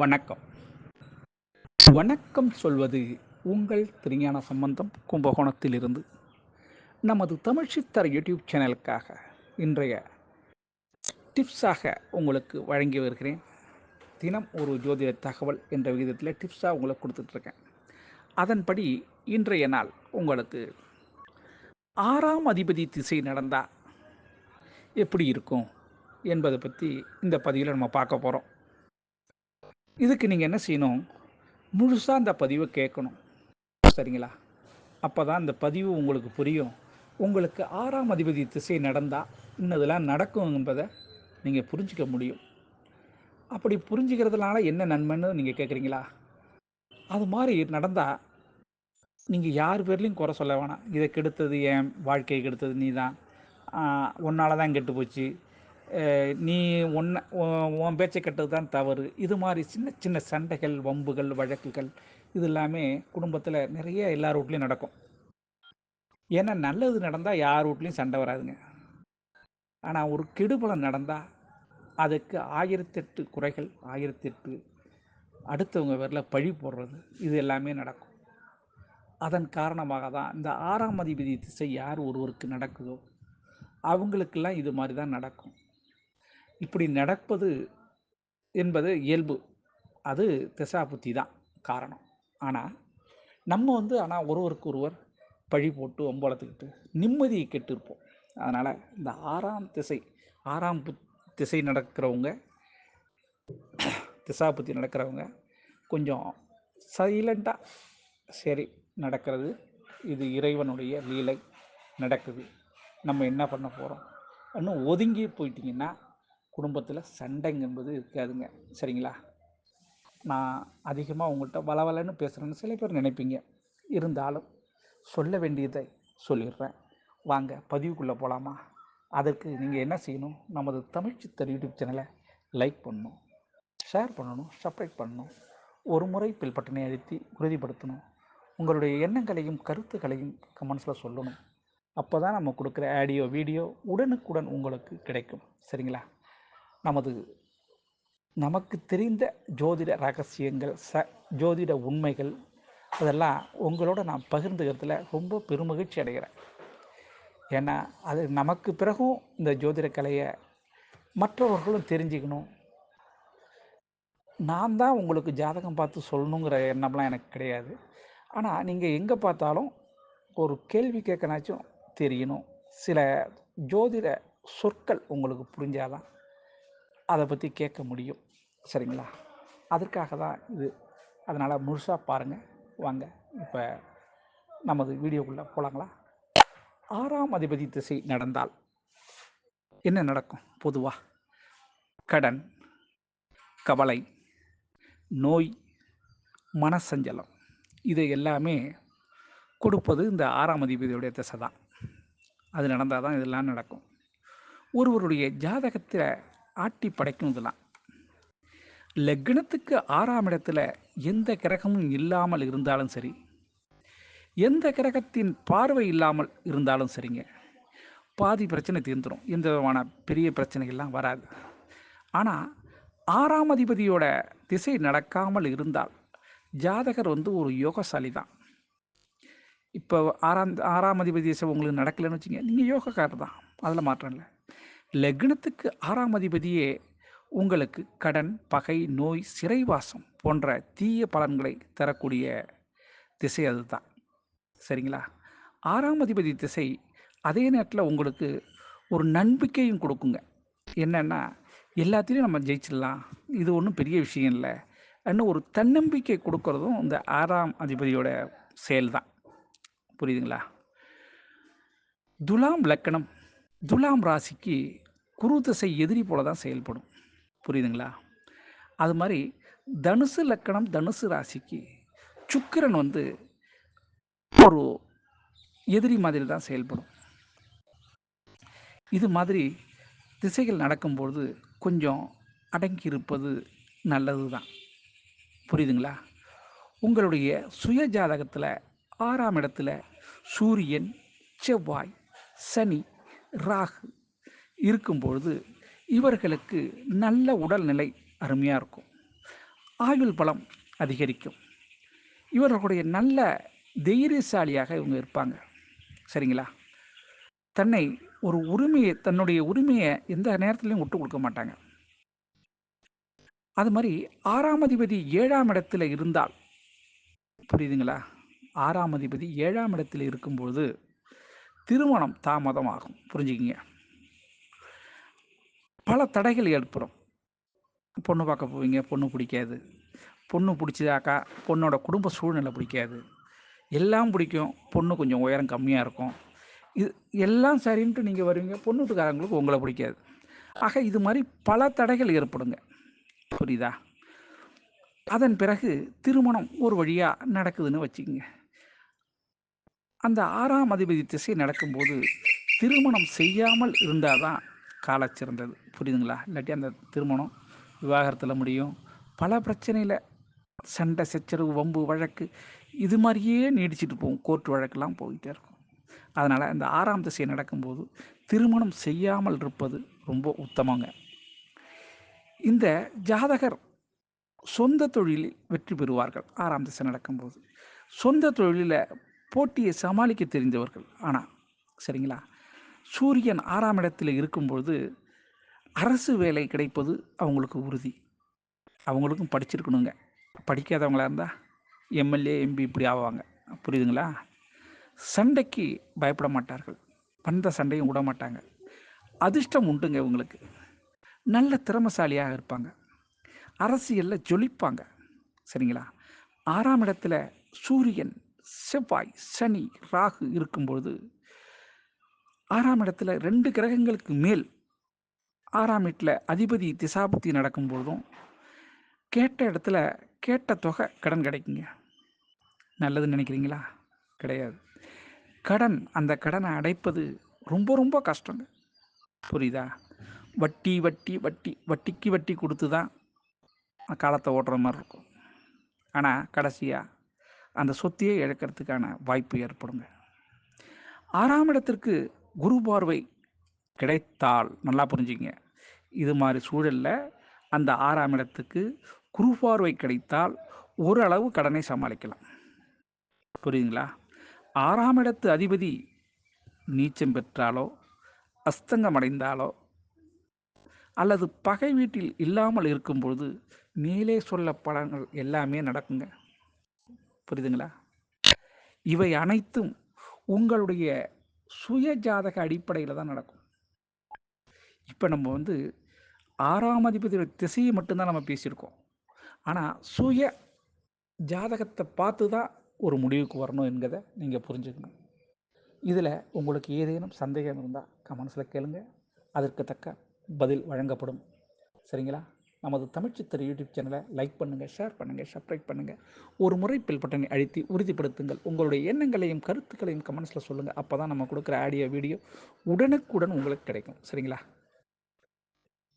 வணக்கம். வணக்கம் சொல்வது உங்கள் திருஞான சம்பந்தம் கும்பகோணத்திலிருந்து. நமது தமிழ் சித்தர் யூடியூப் சேனலுக்காக இன்றைய டிப்ஸாக உங்களுக்கு வழங்கி வருகிறேன். தினம் ஒரு ஜோதிட தகவல் என்ற விகிதத்தில் டிப்ஸாக உங்களுக்கு கொடுத்துட்ருக்கேன். அதன்படி இன்றைய நாள் உங்களுக்கு ஆறாம் அதிபதி திசை நடந்தால் எப்படி இருக்கும் என்பதை பற்றி இந்த பதிவில் நம்ம பார்க்க போகிறோம் இதுக்கு நீங்கள் என்ன செய்யணும்? முழுசாக அந்த பதிவை கேட்கணும். சரிங்களா? அப்போ தான் அந்த பதிவு உங்களுக்கு புரியும். உங்களுக்கு ஆறாம் அதிபதி திசை நடந்தால் இன்னதெல்லாம் நடக்கும் என்பதை நீங்கள் புரிஞ்சிக்க முடியும். அப்படி புரிஞ்சுக்கிறதுனால என்ன நன்மைன்னு நீங்கள் கேட்குறீங்களா அது மாதிரி நடந்தால் நீங்கள் யார் பேர்லையும் குறை சொல்ல வேணாம். இதை கெடுத்தது என் வாழ்க்கையை கெடுத்தது நீ தான் உன்னால் தான் கெட்டு போச்சு. நீ உன்னை உன் பேச்சை கெட்டது தான் தவறு. இது மாதிரி சின்ன சின்ன சண்டைகள் வம்புகள் வழக்குகள் இது எல்லாமே குடும்பத்தில் நிறைய எல்லார் வீட்லேயும் நடக்கும். ஏன்னா நல்லது நடந்தால் யார் வீட்லேயும் சண்டை வராதுங்க. ஆனால் ஒரு கெடுபலம் நடந்தால் அதுக்கு ஆயிரத்தெட்டு குறைகள் ஆயிரத்தெட்டு அடுத்தவங்க பேரில் பழி போடுறது இது எல்லாமே நடக்கும். அதன் காரணமாக தான் இந்த ஆறாம் அதிபதி திசை யார் ஒருவருக்கு நடக்குதோ அவங்களுக்கெல்லாம் இது மாதிரி தான் நடக்கும். இப்படி நடப்பது என்பது இயல்பு. அது திசாபுத்தி தான் காரணம். ஆனால் நம்ம வந்து ஆனால் ஒருவருக்கு ஒருவர் பழி போட்டு ஒம்பளத்துக்கிட்டு நிம்மதியை கெட்டிருப்போம். அதனால் இந்த ஆறாம் திசை ஆறாம் புத் திசை நடக்கிறவங்க திசாபுத்தி நடக்கிறவங்க கொஞ்சம் சைலண்ட்டாக சரி நடக்கிறது. இது இறைவனுடைய லீலை நடக்குது. நம்ம என்ன பண்ண போகிறோம் இன்னும் ஒதுங்கி போயிட்டிங்கன்னா குடும்பத்தில் சண்டைங்க என்பது இருக்காதுங்க. சரிங்களா? நான் அதிகமாக உங்கள்கிட்ட வளவலன்னு பேசுகிறேன்னு சில பேர் நினைப்பீங்க. இருந்தாலும் சொல்ல வேண்டியதை சொல்லிடுறேன். வாங்க பதிவுக்குள்ளே போகலாமா அதற்கு நீங்கள் என்ன செய்யணும்? நமது தமிழ் சித்தர் யூடியூப் சேனலை லைக் பண்ணணும் ஷேர் பண்ணணும் சப்ஸ்கிரைப் பண்ணணும் ஒரு முறை பில் பட்டனை அழுத்தி உறுதிப்படுத்தணும். உங்களுடைய எண்ணங்களையும் கருத்துக்களையும் கமெண்ட்ஸில் சொல்லணும். அப்போ தான் நம்ம கொடுக்குற ஆடியோ வீடியோ உடனுக்குடன் உங்களுக்கு கிடைக்கும். சரிங்களா? நமது நமக்கு தெரிந்த ஜோதிட ரகசியங்கள் ச ஜோதிட உண்மைகள் அதெல்லாம் உங்களோட நான் பகிர்ந்துக்கிறதுல ரொம்ப பெருமகிழ்ச்சி அடைகிறேன். ஏன்னா அது நமக்கு பிறகும் இந்த ஜோதிட கலையை மற்றவர்களும் தெரிஞ்சுக்கணும். நான் தான் உங்களுக்கு ஜாதகம் பார்த்து சொல்லணுங்கிற எண்ணம்லாம் எனக்கு கிடையாது. ஆனால் நீங்கள் எங்கே பார்த்தாலும் ஒரு கேள்வி கேட்கனாச்சும் தெரியணும். சில ஜோதிட சொற்கள் உங்களுக்கு புரிஞ்சாதான் அதை பற்றி கேட்க முடியும். சரிங்களா? அதற்காக தான் இது. அதனால் முழுசாக பாருங்கள் வாங்க. இப்போ நமது வீடியோக்குள்ளே போகலாங்களா ஆறாம் அதிபதி திசை நடந்தால் என்ன நடக்கும் பொதுவாக கடன் கவலை நோய் மனசஞ்சலம் இது எல்லாமே கொடுப்பது இந்த ஆறாம் அதிபதியுடைய திசை தான் அது நடந்தால் தான் இதெல்லாம் நடக்கும். ஒருவருடைய ஜாதகத்தில் ஆட்டி படைக்கும் இதெல்லாம் லக்னத்துக்கு ஆறாம் இடத்துல எந்த கிரகமும் இல்லாமல் இருந்தாலும் சரி எந்த கிரகத்தின் பார்வை இல்லாமல் இருந்தாலும் சரிங்க பாதி பிரச்சனை தீர்ந்துடும் எந்த விதமான பெரிய பிரச்சனைகள்லாம் வராது. ஆனால் ஆறாம் அதிபதியோட திசை நடக்காமல் இருந்தால் ஜாதகர் வந்து ஒரு யோகசாலி தான். இப்போ ஆறாம் ஆறாம் அதிபதி திசை உங்களுக்கு நடக்கலைன்னு வச்சுங்க நீங்கள் யோகக்காரர் தான். அதில் மாற்றம் இல்லை. லக்னத்துக்கு ஆறாம் அதிபதியே உங்களுக்கு கடன் பகை நோய் சிறைவாசம் போன்ற தீய பலன்களை தரக்கூடிய திசை அதுதான். சரிங்களா? ஆறாம் அதிபதி திசை அதே நேரத்தில் உங்களுக்கு ஒரு நம்பிக்கையும் கொடுக்குங்க. என்னென்னா எல்லாத்திலையும் நம்ம ஜெயிச்சிடலாம். இது ஒன்றும் பெரிய விஷயம் இல்லை. இன்னும் ஒரு தன்னம்பிக்கை கொடுக்கறதும் இந்த ஆறாம் அதிபதியோட செயல் தான் புரியுதுங்களா? துலாம் லக்கணம் துலாம் ராசிக்கு குரு திசை எதிரி போல தான் செயல்படும். புரியுதுங்களா? அது மாதிரி தனுசு லக்கணம் தனுசு ராசிக்கு சுக்கிரன் வந்து ஒரு எதிரி மாதிரி தான் செயல்படும். இது மாதிரி திசைகள் நடக்கும்பொழுது கொஞ்சம் அடங்கி இருப்பது நல்லது தான். புரியுதுங்களா? உங்களுடைய சுய ஜாதகத்தில் ஆறாம் இடத்துல சூரியன் செவ்வாய் சனி ராகு இருக்கும் பொழுது இவர்களுக்கு நல்ல உடல்நிலை அருமையாக இருக்கும். ஆயுள் பலம் அதிகரிக்கும். இவர்களுடைய நல்ல தைரியசாலியாக இவங்க இருப்பாங்க. சரிங்களா? தன்னை ஒரு உரிமையை தன்னுடைய உரிமையை எந்த நேரத்துலையும் விட்டு கொடுக்க மாட்டாங்க. அது மாதிரி ஆறாம் அதிபதி ஏழாம் இடத்துல இருந்தால் புரியுதுங்களா? ஆறாம் அதிபதி ஏழாம் இடத்தில் இருக்கும்பொழுது திருமணம் தாமதமாகும். புரிஞ்சுக்கிங்க. பல தடைகள் ஏற்படும். பொண்ணு பார்க்க போவீங்க பொண்ணு பிடிக்காது. பொண்ணு பிடிச்சதாக்கா பொண்ணோட குடும்ப சூழ்நிலை பிடிக்காது. எல்லாம் பிடிக்கும். பொண்ணு கொஞ்சம் உயரம் கம்மியாக இருக்கும். இது எல்லாம் சரின்ட்டு நீங்கள் வருவீங்க. பொண்ணு வீட்டுக்காரங்களுக்கு உங்களை பிடிக்காது. ஆக இது மாதிரி பல தடைகள் ஏற்படுங்க. புரியுதா? அதன் பிறகு திருமணம் ஒரு வழியாக நடக்குதுன்னு வச்சுக்கோங்க. அந்த ஆறாம் அதிபதி திசை நடக்கும்போது திருமணம் செய்யாமல் இருந்தால் தான் கால சிறந்தது புரியுதுங்களா? இல்லாட்டி அந்த திருமணம் விவாகரத்தில் முடியும். பல பிரச்சனையில் சண்டை சச்சரவு வம்பு வழக்கு இது மாதிரியே நீடிச்சிட்டு போகும். கோர்ட் வழக்கெல்லாம் போயிட்டே இருக்கும். அதனால் இந்த ஆறாம் திசை நடக்கும்போது திருமணம் செய்யாமல் இருப்பது ரொம்ப உத்தமங்க. இந்த ஜாதகர் சொந்த தொழிலில் வெற்றி பெறுவார்கள் ஆறாம் திசை நடக்கும்போது. சொந்த தொழிலில் போட்டியை சமாளிக்க தெரிந்தவர்கள். ஆனால் சரிங்களா? சூரியன் ஆறாம் இடத்தில் இருக்கும்பொழுது அரசு வேலை கிடைப்பது அவங்களுக்கு உறுதி. அவங்களுக்கும் படிச்சிருக்கணுங்க. படிக்காதவங்களாக இருந்தால் எம்எல்ஏ எம்பி இப்படி ஆவாங்க. புரியுதுங்களா? சண்டைக்கு பயப்பட மாட்டார்கள். வந்த சண்டையும் விட மாட்டாங்க. அதிர்ஷ்டம் உண்டுங்க இவங்களுக்கு. நல்ல திறமசாலியாக இருப்பாங்க. அரசியலில் ஜொலிப்பாங்க. சரிங்களா? ஆறாம் இடத்துல சூரியன் செவ்வாய் சனி ராகு இருக்கும்பொழுது ஆறாம் இடத்துல ரெண்டு கிரகங்களுக்கு மேல் ஆறாம் வீட்டில் அதிபதி திசாபுத்தி நடக்கும்பொழுதும் கேட்ட இடத்துல கேட்ட தொகை கடன் கிடைக்குங்க. நல்லதுன்னு நினைக்கிறீங்களா? கிடையாது. கடன் அந்த கடனை அடைப்பது ரொம்ப ரொம்ப கஷ்டங்க. புரியுதா? வட்டி வட்டி வட்டி வட்டிக்கு வட்டி கொடுத்து தான் காலத்தை ஓட்டுற மாதிரி இருக்கும். ஆனால் கடைசியாக அந்த சொத்தையே இழக்கிறதுக்கான வாய்ப்பு ஏற்படுங்க. ஆறாம் இடத்திற்கு குரு பார்வை கிடைத்தால் நல்லா புரிஞ்சுங்க. இது மாதிரி சூழலில் அந்த ஆறாம் இடத்துக்கு குரு பார்வை கிடைத்தால் ஓரளவு கடனை சமாளிக்கலாம். புரியுதுங்களா? ஆறாம் இடத்து அதிபதி நீச்சம் பெற்றாலோ அஸ்தங்கம் அடைந்தாலோ அல்லது பகை வீட்டில் இல்லாமல் இருக்கும்பொழுது மேலே சொல்ல படங்கள் எல்லாமே நடக்குங்க. புரியுதுங்களா? இவை அனைத்தும் உங்களுடைய சுய ஜாதக அடிப்படையில் தான் நடக்கும். இப்போ நம்ம வந்து ஆறாம் அதிபதியோட திசையை மட்டும்தான் நம்ம பேசியிருக்கோம். ஆனால் சுய ஜாதகத்தை பார்த்து தான் ஒரு முடிவுக்கு வரணும் என்கிறத நீங்கள் புரிஞ்சுக்கணும். இதில் உங்களுக்கு ஏதேனும் சந்தேகம் இருந்தால் கமெண்ட்ஸில் கேளுங்க. அதற்கு தக்க பதில் வழங்கப்படும். சரிங்களா? நமது தமிழ்ச்சித்திர யூடியூப் சேனலை லைக் பண்ணுங்கள் ஷேர் பண்ணுங்கள் சப்ஸ்கிரைப் பண்ணுங்கள் ஒரு முறை பில் பட்டனை அழுத்தி உறுதிப்படுத்துங்கள். உங்களுடைய எண்ணங்களையும் கருத்துக்களையும் கமெண்ட்ஸில் சொல்லுங்கள் அப்போ தான் நம்ம கொடுக்குற ஆடியோ வீடியோ உடனுக்குடன் உங்களுக்கு கிடைக்கும். சரிங்களா?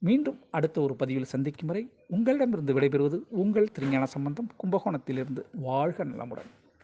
மீண்டும் அடுத்த ஒரு பதிவில் சந்திக்கும் வரை உங்களிடமிருந்து விடைபெறுவது உங்கள் திருஞான சம்பந்தம். கும்பகோணத்திலிருந்து வாழ்க நலமுடன்.